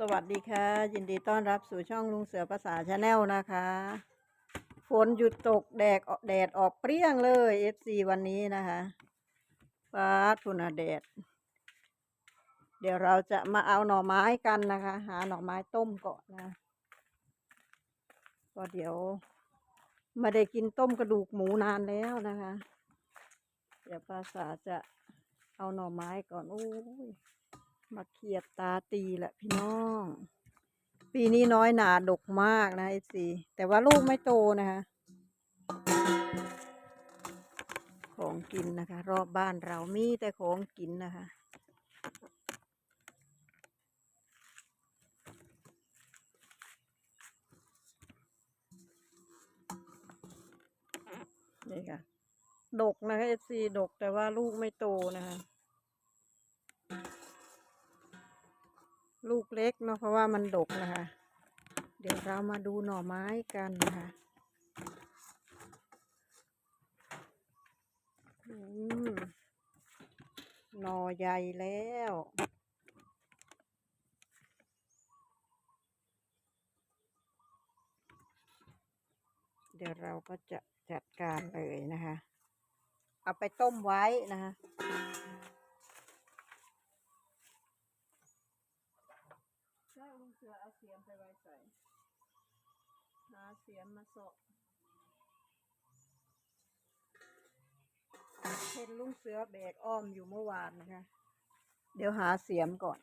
สวัสดีค่ะ ยินดีต้อนรับสู่ช่องลุงเสือภาษาชาแนลนะคะ ฝนหยุดตกแดดออกแดดออกเปรี้ยงเลย FC วันนี้นะคะฟ้าทุนาแดด เดี๋ยวเราจะมาเอาหน่อไม้กันนะคะ หาหน่อไม้ต้มก่อนนะก็เดี๋ยวไม่ได้กินต้มกระดูกหมูนานแล้วนะคะ เดี๋ยวภาษาจะเอาหน่อไม้ก่อนโอ้ย มาเขียดตาตีแหละพี่น้อง ปีนี้น้อยหนาดกมากนะไอซีแต่ว่าลูกไม่โตนะคะ ของกินนะคะ รอบบ้านเรามีแต่ของกินนะคะนี่ค่ะ ดกนะคะเอฟซีดกแต่ว่าลูกไม่โตนะคะ ลูกเล็กเนาะเพราะว่ามันดกนะคะ เดี๋ยวเรามาดูหน่อไม้กันนะคะอืมหน่อใหญ่แล้วเดี๋ยวเราก็จะจัดการเลยนะคะ เอาไปต้มไว้นะคะ ใช่ลุงเเสียมไปไว้ใส่หาเสียมมาสาะเห็นลุงเสือแบกอ้อมอยู่เมื่อวานนะคะ เดี๋ยวหาเสียมก่อน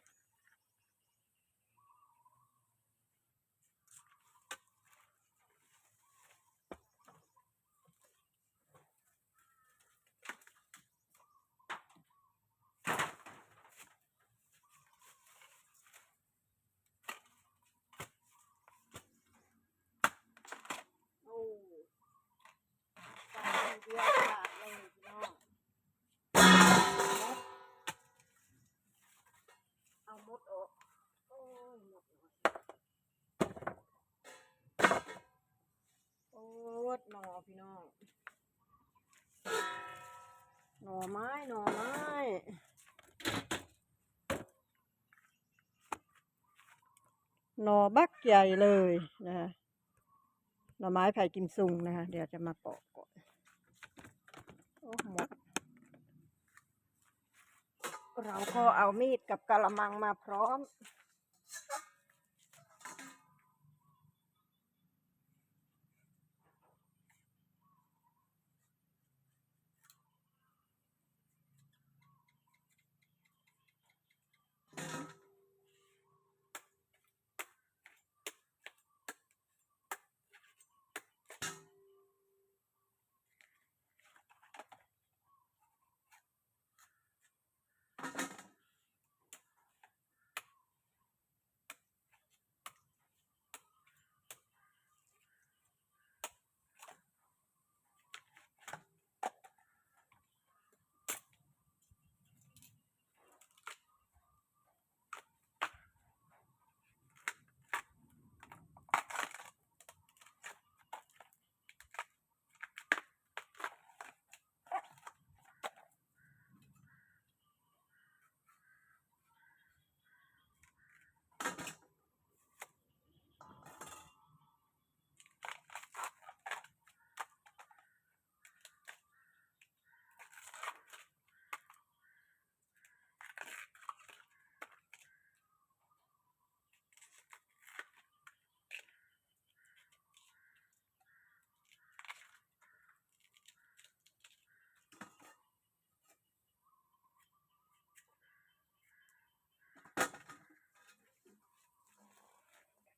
โอ้ตายเดียวขาดเลยพี่น้องเอามดออกโอ้ยมดโอ้ยหน่อพี่น้องหน่อไม้หน่อไม้หน่อบักใหญ่เลยนะคะหน่อไม้ไผ่กิมซุงนะคะเดี๋ยวจะมาปอก หมด เราก็เอามีดกับกะละมังมาพร้อม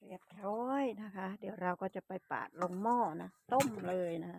เรียบร้อยนะคะ เดี๋ยวเราก็จะไปปาดลงหม้อนะ ต้มเลยนะ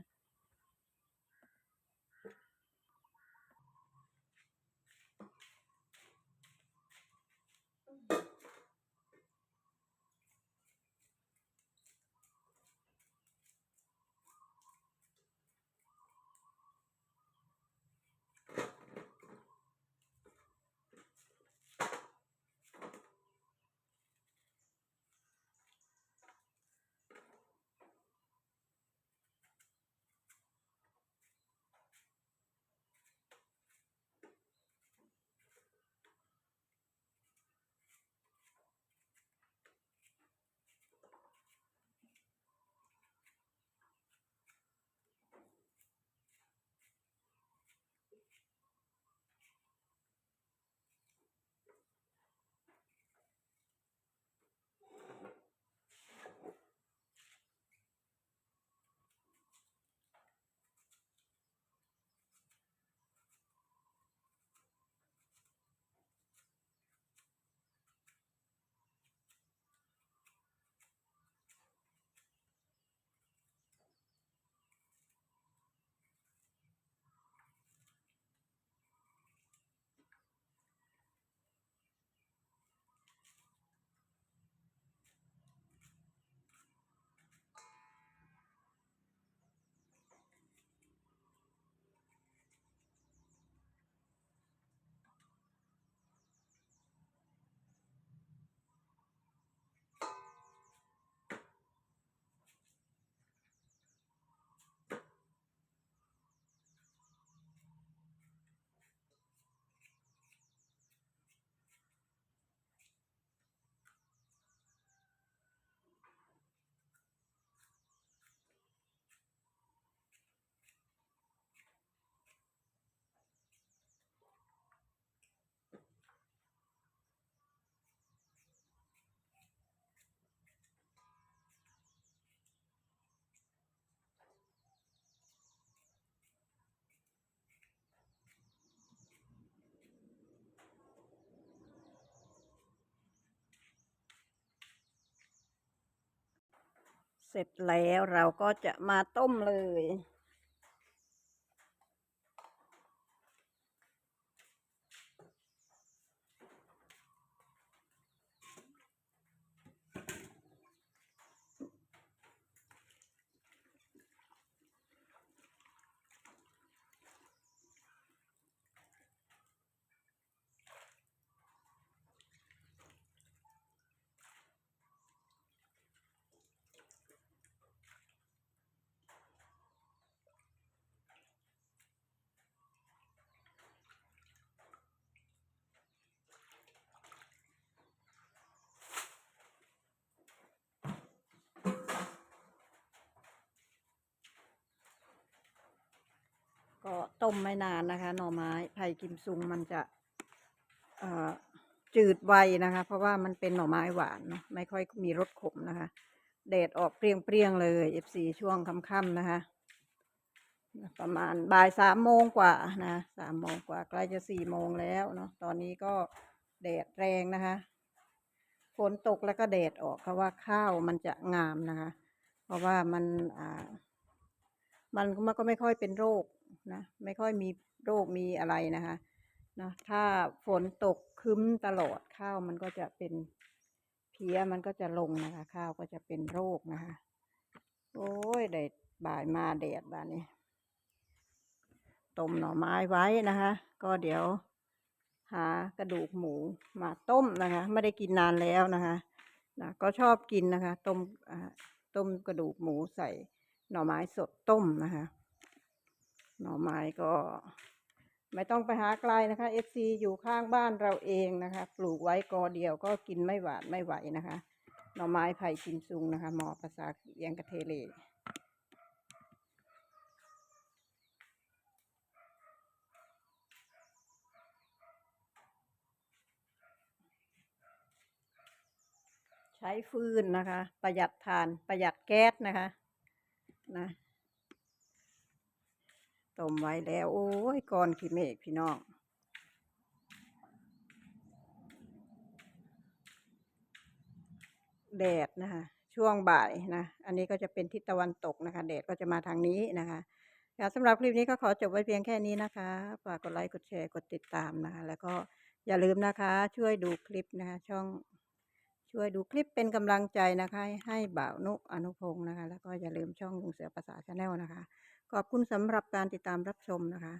เสร็จแล้วเราก็จะมาต้มเลย ก็ต้มไม่นานนะคะ หน่อไม้ไผ่กิมซุงมันจะจืดไวนะคะ เพราะว่ามันเป็นหน่อไม้หวานเนอะไม่ค่อยมีรสขมนะคะแดดออกเปรี้ยงๆเลย FC ช่วงค่ำๆนะคะ ประมาณบ่ายสามโมงกว่านะสามโมงกว่าใกล้จะสี่โมงแล้วเนาะตอนนี้ก็แดดแรงนะคะฝนตกแล้วก็แดดออกเพราะว่าข้าวมันจะงามนะคะ เพราะว่ามันอ่ามันมันก็ไม่ค่อยเป็นโรค นะไม่ค่อยมีโรคมีอะไรนะคะนะถ้าฝนตกคึ้มตลอดข้าวมันก็จะเป็นเพี้ยมันก็จะลงนะคะ ข้าวก็จะเป็นโรคนะคะ โอ้ยแดดบ่ายมาแดดบ้านนี้ต้มหน่อไม้ไว้นะคะ ก็เดี๋ยวหากระดูกหมูมาต้มนะคะ ไม่ได้กินนานแล้วนะคะนะก็ชอบกินนะคะ ต้มต้มกระดูกหมูใส่หน่อไม้สดต้มนะคะ หน่อไม้ก็ ไม่ต้องไปหาไกลนะคะ FC อยู่ข้างบ้านเราเองนะคะ ปลูกไว้กอเดียวก็กินไม่หวานไม่ไหวนะคะ หน่อไม้ไผ่กิมซุงนะคะ หมอภาษาเอียงกะเทเลใช้ฟืนนะคะ ประหยัดทานประหยัดแก๊สนะคะนะ ต้มไว้แล้ว โอ้ยก่อนขี้เมฆพี่น้องแดดนะคะช่วงบ่ายนะอันนี้ก็จะเป็นทิศตะวันตกนะคะแดดก็จะมาทางนี้นะคะสำหรับคลิปนี้ก็ขอจบไว้เพียงแค่นี้นะคะฝากกดไลค์กดแชร์กดติดตามนะคะ แล้วก็อย่าลืมนะคะ ช่วยดูคลิปนะคะ ช่องช่วยดูคลิปเป็นกำลังใจนะคะ ให้บ่าวนุอนุพงศ์นะคะ แล้วก็อย่าลืมช่องลุงเสือภาษาชาแนลนะคะ ขอบคุณสำหรับการติดตามรับชมนะคะ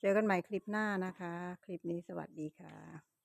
เจอกันใหม่คลิปหน้านะคะ คลิปนี้สวัสดีค่ะ